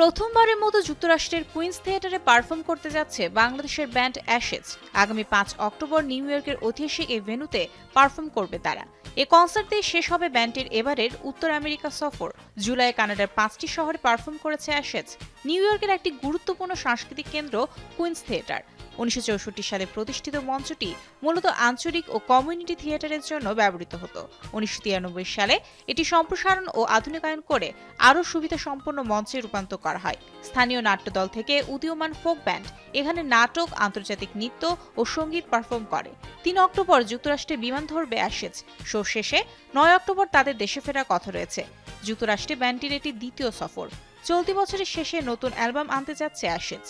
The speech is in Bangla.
প্রথমবারের মতো যুক্তরাষ্ট্রের কুইন্স থিয়েটারে পারফর্ম করতে যাচ্ছে বাংলাদেশের ব্যান্ড অ্যাশেজ। আগামী পাঁচ অক্টোবর নিউ ইয়র্কের ঐতিহাসিক এই ভেনুতে পারফর্ম করবে তারা। এ কনসার্ট দিয়ে শেষ হবে ব্যান্ডটির এবারের উত্তর আমেরিকা সফর। জুলাই কানাডার পাঁচটি শহরে পারফর্ম করেছে অ্যাশেজ। নিউ ইয়র্কের একটি গুরুত্বপূর্ণ সাংস্কৃতিক কেন্দ্র কুইন্স থিয়েটার। উনিশশো চৌষট্টি সালে প্রতিষ্ঠিত মঞ্চটি মূলত আঞ্চলিক ও কমিউনিটি থিয়েটারের জন্য ব্যবহৃত হতো। উনিশশো তিরানব্বই সালে এটি সম্প্রসারণ ও আধুনিকায়ন করে আরও সুবিধা সম্পন্ন মঞ্চে রূপান্তর করা হয়। স্থানীয় নাট্যদল থেকে উদীয়মান ফোক ব্যান্ড এখানে নাটক, আন্তর্জাতিক নৃত্য ও সংগীত পারফর্ম করে। তিন অক্টোবর যুক্তরাষ্ট্রে বিমান ধরবে অ্যাশেজ। শো শেষে নয় অক্টোবর তাদের দেশে ফেরার কথা রয়েছে। যুক্তরাষ্ট্রে ব্যান্ডটির এটি দ্বিতীয় সফর। চলতি বছরের শেষে নতুন অ্যালবাম আনতে যাচ্ছে অ্যাশেজ।